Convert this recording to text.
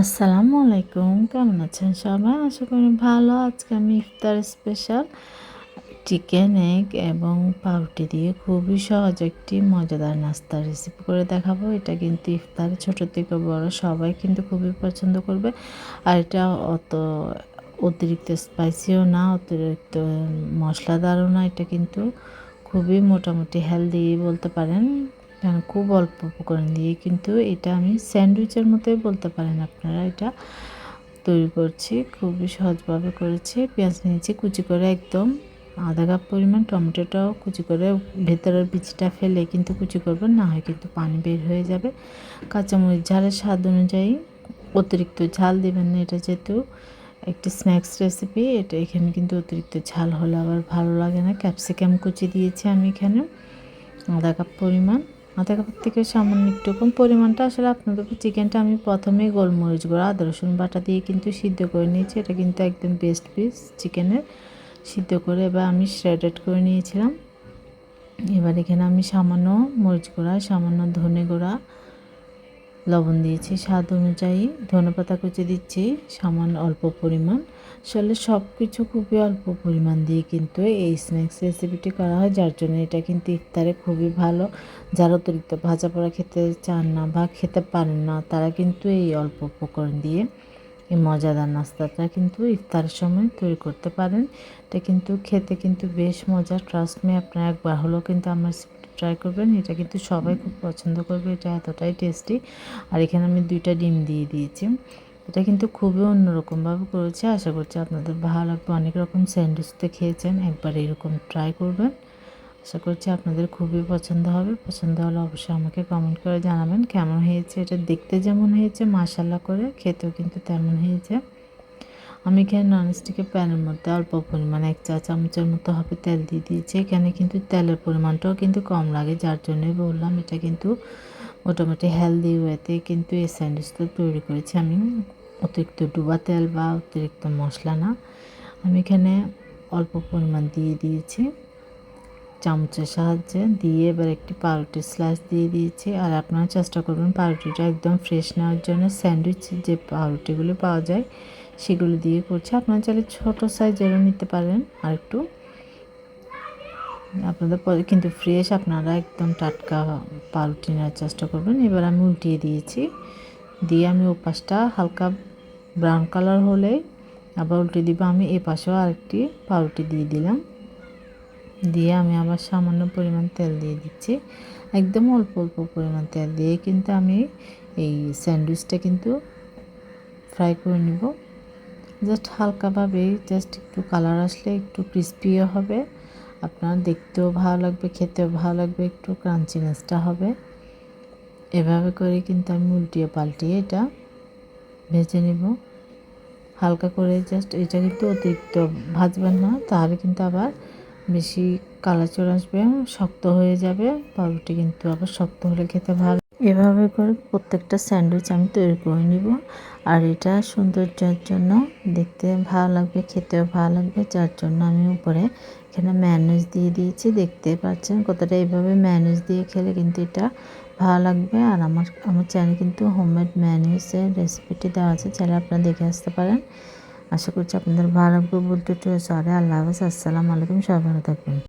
আসসালামু আলাইকুম, কেমন আছেন সবাই? আশা করি ভালো। আজকে আমি ইফতার স্পেশাল চিকেন এগ এবং পাউরুটি দিয়ে খুবই সহজ একটি মজাদার নাস্তা রেসিপি করে দেখাবো। এটা কিন্তু ইফতার ছোট থেকে বড়, সবাই কিন্তু খুবই পছন্দ করবে। আর এটা অত অতিরিক্ত স্পাইসিও না, অতিরিক্ত মশলাদারও না। এটা কিন্তু খুবই মোটামুটি হেলদি বলতে পারেন। কারণ খুব অল্প উপকরণ দিয়ে, কিন্তু এটা আমি স্যান্ডউইচের মতোই বলতে পারেন আপনারা। এটা তৈরি করছি খুবই সহজভাবে করেছি। পেঁয়াজ নিয়েছি, কুচি করে একদম আধা কাপ পরিমাণ, টমেটোটাও কুচি করে ভেতরের বিচিটা ফেলে কিন্তু কুচি করবেন না হয় কিন্তু পানি বের হয়ে যাবে। কাঁচামরিচ ঝালের স্বাদ অনুযায়ী অতিরিক্ত ঝাল দেবেন না, এটা যেহেতু একটি স্ন্যাক্স রেসিপি, এটা এখানে কিন্তু অতিরিক্ত ঝাল হলে আবার ভালো লাগে না। ক্যাপসিকাম কুচি দিয়েছি আমি এখানে, আধা কাপ পরিমাণ। আধা কাপড় থেকে সামান্য একটু কম পরিমাণটা আসলে আপনাদের চিকেনটা আমি প্রথমে গোলমরিচ গুঁড়ো, আদা রসুন বাটা দিয়ে কিন্তু সিদ্ধ করে নিয়েছি। এটা কিন্তু একদম বেস্ট পিস চিকেনের। সিদ্ধ করে এবার আমি শ্রেডেড করে নিয়েছিলাম। এবার এখানে আমি সামান্য মরিচ গুঁড়া, সামান্য ধনে গুঁড়া লবণ দিয়েছি, স্বাদ অনুযায়ী। ধনে পাতা কুচি দিচ্ছি, সামান্য অল্প পরিমাণ। আসলে সব কিছু খুবই অল্প পরিমাণ দিয়ে কিন্তু এই স্ন্যাক্স রেসিপিটি করা হয়। যার জন্য এটা কিন্তু ইফতারে খুবই ভালো। যারা অতিরিক্ত ভাজা পোড়া খেতে চান না বা খেতে পারেন না, তারা কিন্তু এই অল্প উপকরণ দিয়ে এই মজাদার নাস্তাটা কিন্তু ইফতারের সময় তৈরি করতে পারেন। এটা কিন্তু খেতে কিন্তু বেশ মজা ট্রাস্ট মে আপনারা একবার হলেও কিন্তু আমার ট্রাই করবেন। এটা কিন্তু সবাই খুব পছন্দ করবে। এটা এতটাই টেস্টি আর এখানে আমি দুইটা ডিম দিয়ে দিয়েছি। এটা কিন্তু খুবই অন্যরকমভাবে করেছি। আশা করছি আপনাদের ভালো লাগবে। অনেক রকম স্যান্ডউইচতে খেয়েছেন। একবার এরকম ট্রাই করবেন। আশা করছি আপনাদের খুবই পছন্দ হবে। পছন্দ হলে অবশ্যই আমাকে কমেন্ট করে জানাবেন। কেমন হয়েছে? এটা দেখতে যেমন হয়েছে মাসাল্লা করে। খেতেও কিন্তু তেমন হয়েছে। আমি এখানে ননস্টিকের প্যানের মধ্যে অল্প পরিমাণে এক চা চামচের মতো হবে তেল দিয়ে দিয়েছি? এখানে কিন্তু তেলের পরিমাণটাও কিন্তু কম লাগে, যার জন্যই বললাম, এটা কিন্তু মোটামুটি হেলদি ওয়েতে কিন্তু এই স্যান্ডউইচটা তৈরি করেছি আমি। অতিরিক্ত ডুবা তেল বা অতিরিক্ত মশলা না। আমি এখানে অল্প পরিমাণ দিয়ে দিয়েছি। চামচের সাহায্যে দিয়ে এবার একটি পাউরুটি স্লাইস দিয়ে দিয়েছি। আর আপনারা চেষ্টা করবেন পাউরুটিটা একদম ফ্রেশ নেওয়ার জন্য। স্যান্ডউইচ যে পাউরুটিগুলো পাওয়া যায় সেগুলো দিয়ে করছি। আপনারা চাইলে ছোটো সাইজেরও নিতে পারেন। আর একটু আপনাদের কিন্তু ফ্রেশ আপনারা একদম টাটকা পাউরুটি নেওয়ার চেষ্টা করবেন। এবার আমি উল্টিয়ে দিয়েছি। দিয়ে আমি ও পাশটা হালকা ব্রাউন কালার হলে আবার উল্টে দিব। আমি এ পাশেও আরেকটি পাউরুটি দিয়ে দিলাম। দিয়ে আমি আবার সামান্য পরিমাণ তেল দিয়ে দিচ্ছি। একদম অল্প অল্প পরিমাণ তেল দিয়ে কিন্তু আমি এই স্যান্ডউইচটা কিন্তু ফ্রাই করে নিব। জাস্ট হালকাভাবে জাস্ট একটু কালার আসলে একটু ক্রিস্পিও হবে। আপনার দেখতেও ভালো লাগবে, খেতেও ভালো লাগবে, একটু ক্রাঞ্চিনেসটা হবে। এভাবে করে কিন্তু আমি উল্টিয়ে পাল্টিয়ে এটা ভেজে নেব। হালকা করে জাস্ট এটা কিন্তু অতিরিক্ত ভাজবেন না, তাহলে কিন্তু আবার বেশি কালার চলে আসবে, শক্ত হয়ে যাবে, পাউরুটি কিন্তু আবার শক্ত হলে খেতে ভালো এভাবে করে প্রত্যেকটা স্যান্ডউইচ আমি তৈরি করে নিব। আর এটা সৌন্দর্যের জন্য দেখতে ভালো লাগবে, খেতেও ভালো লাগবে, যার জন্য আমি উপরে এখানে ম্যানেজ দিয়ে দিয়েছি। দেখতে পাচ্ছেন কতটা এইভাবে ম্যানেজ দিয়ে খেলে কিন্তু এটা ভালো লাগবে। আর আমার আমার চ্যানেল কিন্তু হোমমেড ম্যানেজের রেসিপিটি দেওয়া আছে, চাইলে আপনারা দেখে আসতে পারেন। আশা করছি আপনাদের ভালো লাগবে বলতে সরি। আল্লাহ হাফেজ। আসসালামু আলাইকুম। সবাই ভালো থাকবেন।